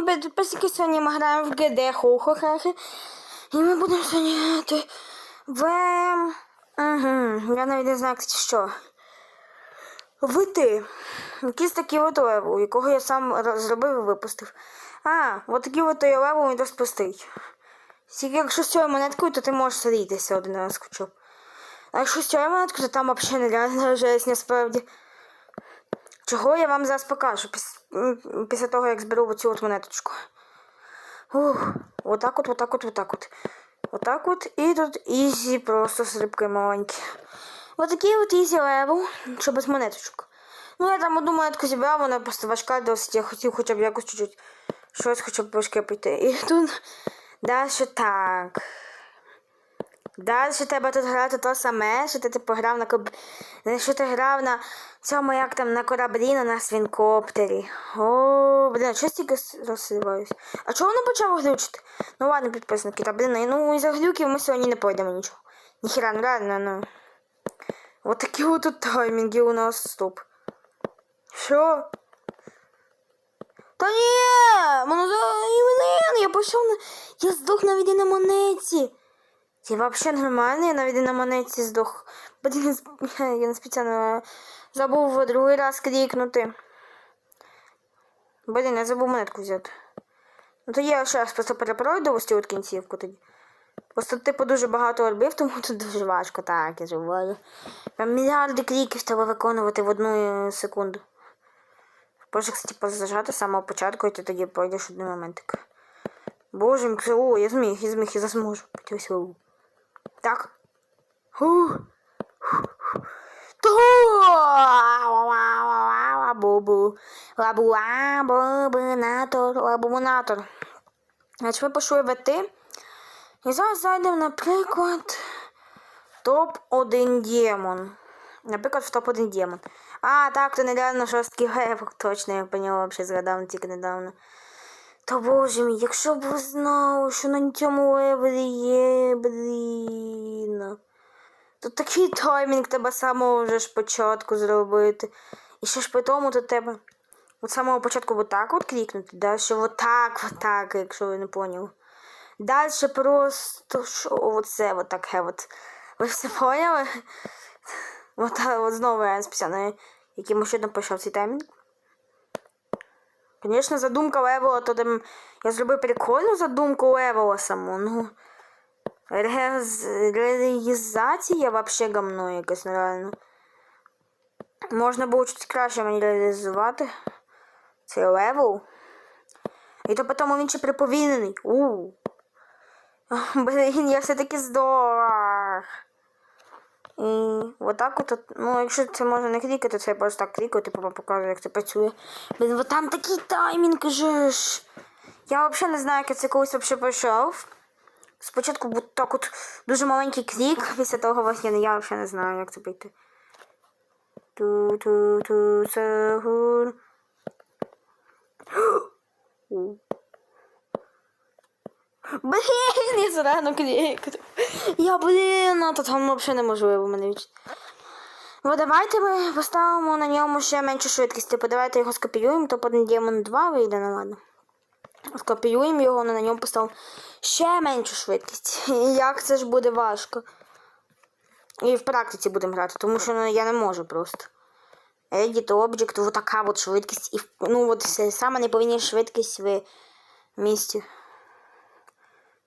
Підписники сьогодні ми граємо в ГД Хохохахи. І ми будемо сьогодні грати в... Угу, я навіть не знаю, що. Вити. Якийсь такий от левел, якого я сам зробив і випустив. А, от такий от той левел він розпустить. Тільки якщо з цією монеткою, то ти можеш садитися один раз хоча б. А якщо з цією монеткою, то там взагалі нереально жесть, насправді. Чого я вам зараз покажу піс- після того, як зберу оцю от монеточку. Ух, отак от, отак от, отак от. Отак от. І тут ізі просто рибкою маленькі. Отакий от ізі левел, що без монеточок. Ну, я там одну монетку зібрав, вона просто важка досить. Я хотів хоча б якось чуть-чуть щось хоча б важке піти. І тут далі так. Далі треба тут грати то саме, що ти типу грав на коб... що ти грав на цьому, як там на кораблі, на свінкоптері. О, блін, що стільки с- розсиваюсь. А чого воно почало глючити? Ну ладно, підписники, та блін, ну із-за глюків ми сьогодні не пройдемо нічого. Ніхіра, ну реально, ну. От такі от тут таймінги у нас стоп. Що? Та ні! За... Я пішов на... Я здох на віді на монеті. Це вообще нормально, я навіть на монеті здох. Блін, я я не спеціально забув другий раз крикнути. Блін, я забув монетку взяти. Ну то я ще раз просто перепройду ось цю от кінцівку тоді. Просто типу дуже багато робив, тому тут дуже важко, так, я живу. Там мільярди кліків треба виконувати в одну е, секунду. Боже, кстати, позажати з самого початку, і ти тоді пройдеш один моментик. Боже, о, я зміг, я зміг, я зможу. Потівся. Так. Ху. Лабубу. Лабуабубинатор. Лабубинатор. Значить, ми пішли вити. І зараз зайдемо, наприклад, топ-1 демон. Наприклад, в топ-1 демон. А, так, то недавно жорсткий гребок, точно, я поняла, взагалі згадав тільки недавно. Та боже мій, якщо б ви знали, що на цьому левелі є, блін. То такий таймінг треба самого вже ж початку зробити. І ще ж при тому то треба від самого початку отак от клікнути, далі отак, отак, якщо ви не поняли. Далі просто що оце отаке от. Ви все поняли? От, от знову я спеціально якимось чином пішов цей таймінг. Звісно, задумка левела, то там я зробив прикольну задумку левела саму. Ну, реалізація вообще гамно якесь нереально. Можна було чуть краще мені реалізувати цей левел. І то потім він ще приповільнений. Блін, я все-таки здох. І отак от, ну, якщо це можна не клікати, це я просто так клікаю, типу показую, як це працює. Блін, от там такий таймінг же ж. Я взагалі не знаю, як я це колись взагалі пройшов. Спочатку був так от дуже маленький клік, після того ось я, взагалі не знаю, як це пройти. Ту-ту-ту, сагур. Блін, я зрано клікаю. Я, блін, ну то там взагалі неможливо мене відчути. Ну, давайте ми поставимо на ньому ще меншу швидкість. Типу, давайте його скопіюємо, то один демон 2 вийде, ну ладно. Скопіюємо його, на ньому поставимо ще меншу швидкість. Як це ж буде важко. І в практиці будемо грати, тому що ну, я не можу просто. Edit Object, вот така от швидкість. І, ну, от це саме найповільніша швидкість в місті.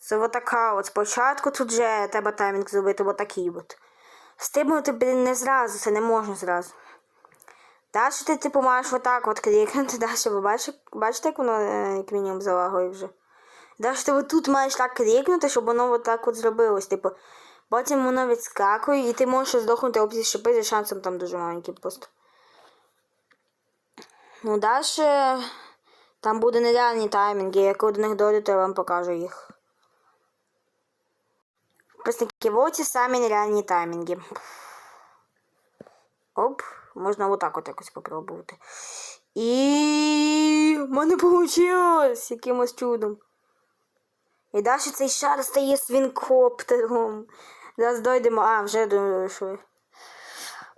Це от така от. Спочатку тут же треба таймінг зробити от такий от. Стибнути, блін, не зразу, це не можна зразу. Далі ти, типу, маєш отак от клікнути, далі ви бачите, бачите, як воно е, як мінімум залагує вже. Далі ти отут маєш так клікнути, щоб воно отак от зробилось. Типу, потім воно відскакує, і ти можеш здохнути об ці шипи, за шансом там дуже маленький просто. Ну, далі там буде нереальні таймінги, як до них дойду, то я вам покажу їх. Представники воці самі нереальні таймінги. Оп, можна отак от якось попробувати. І в мене вийшло якимось чудом. І далі цей шар стає свінкоптером. Зараз дойдемо. А, вже дійшли.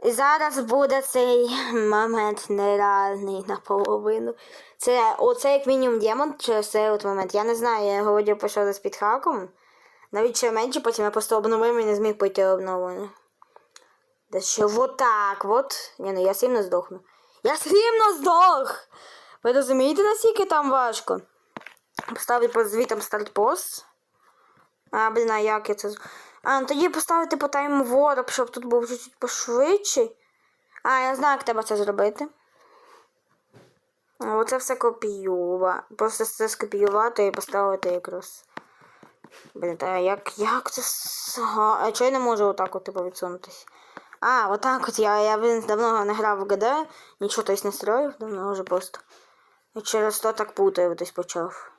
І зараз буде цей момент нереальний наполовину. Це оце як мінімум демон через цей от момент. Я не знаю, я водів пішов з під хаком. Навіть ще менше, потім я просто обновив і не зміг пойти обновлення. Да що вот так, вот. Ні, ну я сильно здохну. Я сильно здох! Ви розумієте, наскільки там важко? Поставити по звітам стартпост. А, блін, а як я це. А, ну тоді поставити по тайм вороб, щоб тут був чуть-чуть пошвидше. А, я знаю, як треба це зробити. Оце все копіювати. Просто це скопіювати і поставити якраз. Блін, та як, як це. А чого я не можу отак от типу відсунутись? А, отак от я, я блін, давно не грав в ГД, нічого тось не строїв, давно вже просто. І через то так путаю десь почав.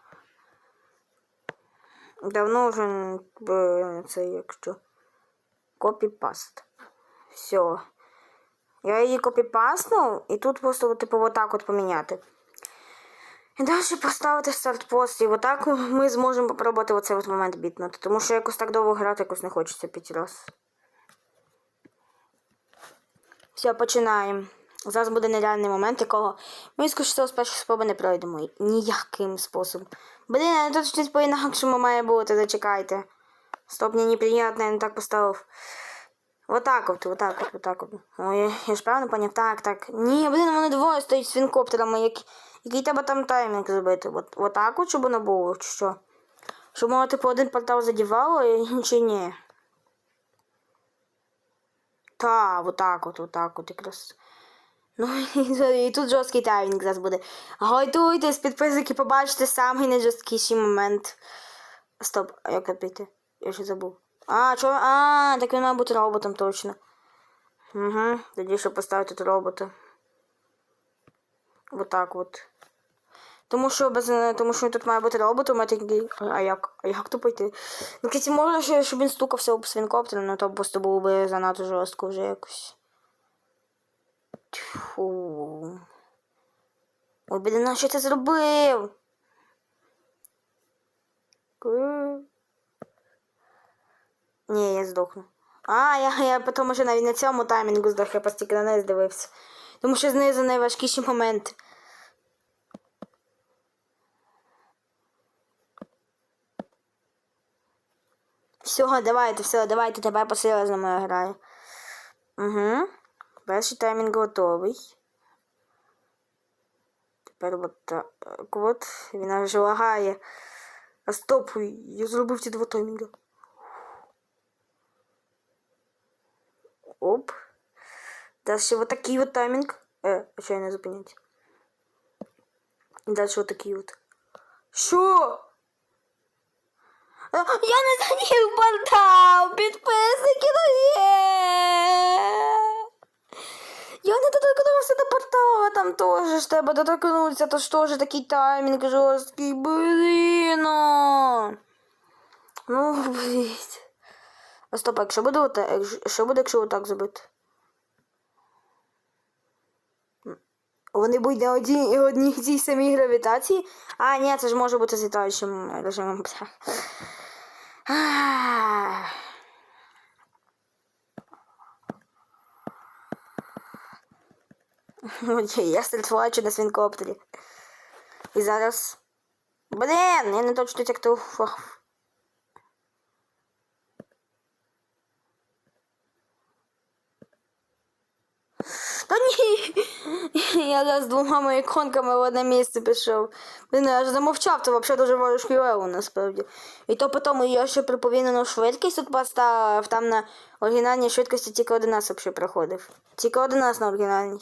Давно вже це якщо. Копіпаст. Все. Я її копіпаснув і тут просто типу отак от поміняти. І далі поставити стартпост, і отак ми зможемо попробувати оцей от момент бітнути. Тому що якось так довго грати якось не хочеться п'ять раз. Все, починаємо. Зараз буде нереальний момент, якого ми скоріше з першої спроби не пройдемо. Ніяким способом. Блін, тут щось по-інакшому має бути, зачекайте. Стоп, мені неприємно, я не так поставив. Отак от, отак от, отак от. Ой, я, ж правильно поняв? Так, так. Ні, блін, вони двоє стоять з вінкоптерами. Як, який треба там таймінг зробити? От, отак от, щоб воно було, чи що? Щоб воно, типу, один портал задівало, і- чи ні? Та, отак от, отак от якраз. Ну і, тут жорсткий таймінг зараз буде. Готуйтесь, підписники, побачите самий найжорсткіший момент. Стоп, а як тут піти? Я ще забув. А, чого? А, так він має бути роботом точно. Угу, тоді що поставити тут робота. Отак от. Тому що без тому що тут має бути роботом, а такий. А як? А як то пойти? Ну, кстати, можна ще, щоб він стукався об свінкоптером, ну то просто було би занадто жорстко вже якось. Тьфу. Ой, блін, а що ти зробив? Ні, я здохну. А, я, я тому що навіть на цьому таймінгу здох, я постійки на неї здивився. Тому що знизу найважкіші моменти. Все, давайте, все, давайте, тепер по-серйозному я граю. Угу. Перший таймінг готовий. Тепер от так от. Він аж лагає. А стоп, я зробив ці два таймінга. Оп. Далі вот такий от таймінг. Е, а що я не зупинять? І далі от такий от. Що? Я не задів портал! Підписники, ну є! Я не доторкнувся до портала, там теж ж треба доторкнутися, то ж теж такий таймінг жорсткий, блін. ну. Блін. А стоп, а якщо буде отак, що буде, якщо отак зробити? Вони будуть на одній, одній цій самій гравітації? А, ні, це ж може бути з літаючим режимом. Ах. Окей, я стрітфлачу на свінкоптері. І зараз. Блін, я не точно як то. Та ні. Я з двома іконками в одне місце пішов. Я аж замовчав, це взагалі дуже важкий левел насправді. І то потім я ще при повільнену швидкість тут поставив, там на оригінальній швидкості тільки один раз взагалі проходив. Тільки один раз на оригінальній.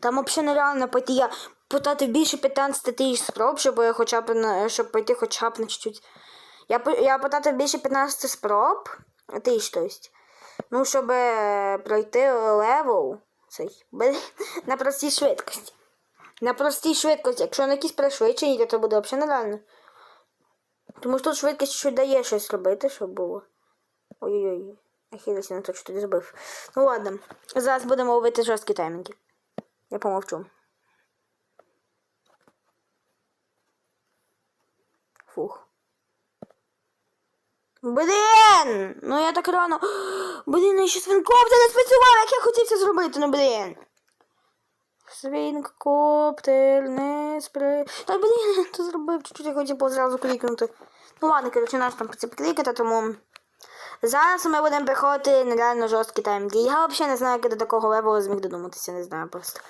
Там взагалі нереально пойти. Я потратив більше 15 тисяч спроб, щоб я хоча б щоб пойти хоча б на чуть-чуть. Я, я потратив більше 15 спроб, тисяч, то есть. Ну, щоб е, пройти левел цей на простій швидкості. На простій швидкості. Якщо на якісь пришвидшені, то це буде взагалі нереально. Тому що тут швидкість щось дає щось робити, щоб було. Ой-ой-ой. Ахілес не то, що тоді збив. Ну ладно. Зараз будемо ловити жорсткі таймінги. Я помовчу. Фух. Блін! Ну я так рано. Блін, ну ще свинкоптер не спрацював, я це зробити, ну блін. Свінкоптер не спри. Та блін, це зробив, чуть-чуть я хотів зразу клікнути. Ну ладно, коротше, наш там це клікати, тому. Зараз ми будемо приходити на реально жорсткий таймінг. Я взагалі не знаю, як я до такого левелу зміг додуматися, не знаю просто.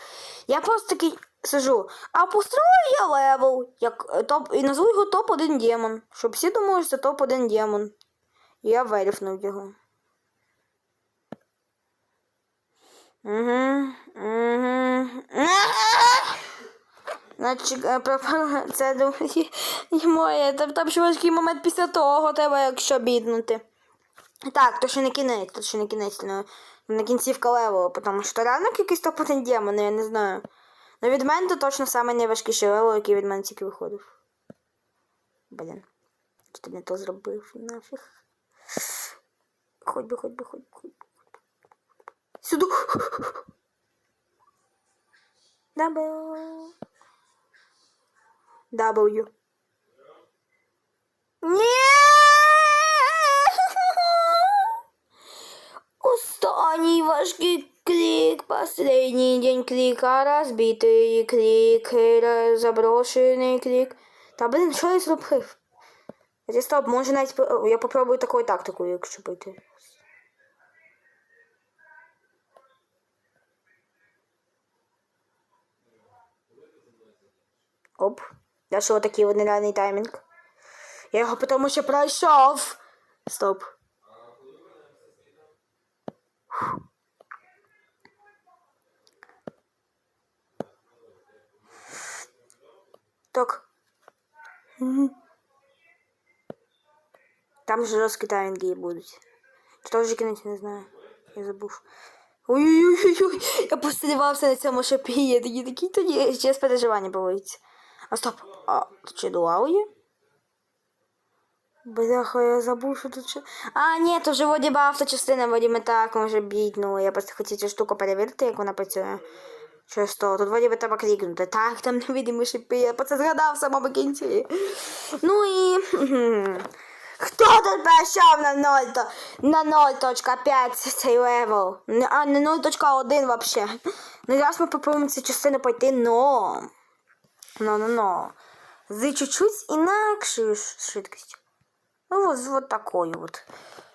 Я просто такий сижу, а построю я левел, як е, топ, і назву його топ-1 демон. Щоб всі думали, що це топ-1 демон. Я верифнув його. Угу, угу. Це і моє. Там, ще важкий момент після того треба, якщо біднути. Так, то ще не кінець, то ще не кінець, не, не кінцівка левелу, тому що реально якийсь топ-1 демон, я не знаю. Ну від мене то точно саме найважкіший левел, який від мене тільки виходив. Блін. Що ти не то зробив, нафіг. Хоть би, хоть би, хоть би, хоть би. Сюди. W. W. Ні! Останній важкий клик, последний день клика, розбитий клик, ра- заброшений клик. Та блин, що я зробив? Стоп, може навіть я попробую такою тактикою, якщо пойти. Оп. Я що такий нереальний таймінг. Я його тому що пройшов. Стоп. Так. Там же жорсткі таймінги будуть. Чи то вже кінець, не знаю. Я забув. Ой-ой-ой, я пострілявся на цьому шипі, я такі такі тоді ще з переживання боїться. А стоп, а тут ще дуал? Бляха, я забув, що тут ще. А, ні, то вже вроді би авточастина, вроді ми так може бітнули. Я просто хотів цю штуку перевірити, як вона працює. Щось то, тут вроді би треба клікнути. Так, там невидимі шипи, я про це згадав в самому кінці. Ну і. Хто тут перейшов на 0, то, на 0.5 цей левел? А, не 0.1 вообще. Ну, зараз ми попробуємо цю частину пройти, но... Но, но, но. З чуть-чуть інакшою швидкістю. Ну, вот, вот такою от.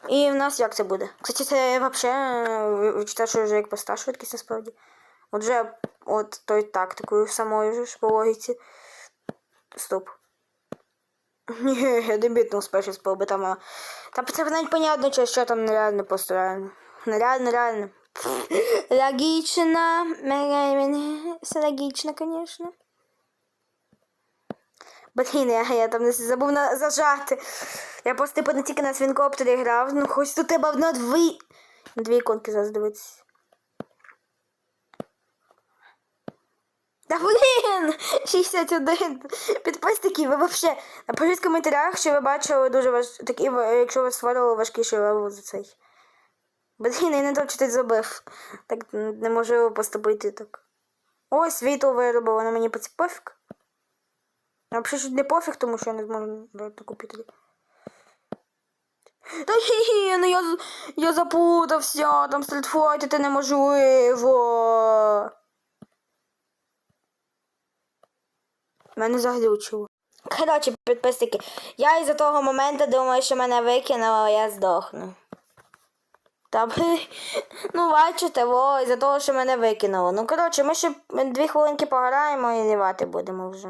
І в нас як це буде? Кстати, це вообще вичитаю, що вже як проста швидкість насправді. От вже от той тактикою самою ж по логіці. Стоп. Ні, я бітнув спершу спробу там. а, Там це навіть понятно, що, що там нереально просто реально. Нереально, реально. Логічно. Логічно, конечно. Блін, я, я там не забув на, зажати. Я просто типу не тільки на свінкоптері грав, ну хоч тут треба на дві. Дві іконки зараз дивитися. Та блін! 61 підписники, ви вообще напишіть в коментарях, що ви бачили дуже важ... такі, якщо ви створили важкіший левел за цей. Блін, я не то читать забив. Так неможливо поступити так. Ой, світло виробило, на мені пофіг. Взагалі ж не пофіг, тому що я не зможу комп'ютері. Та ні, ну я, я запутався, там стрітфайтити неможливо. Мене заглючило. Коротше, підписники, я із-за того моменту думаю, що мене викинуло, я здохну. Та ну бачите, во, із-за того, що мене викинуло. Ну, коротше, ми ще дві хвилинки пограємо і лівати будемо вже.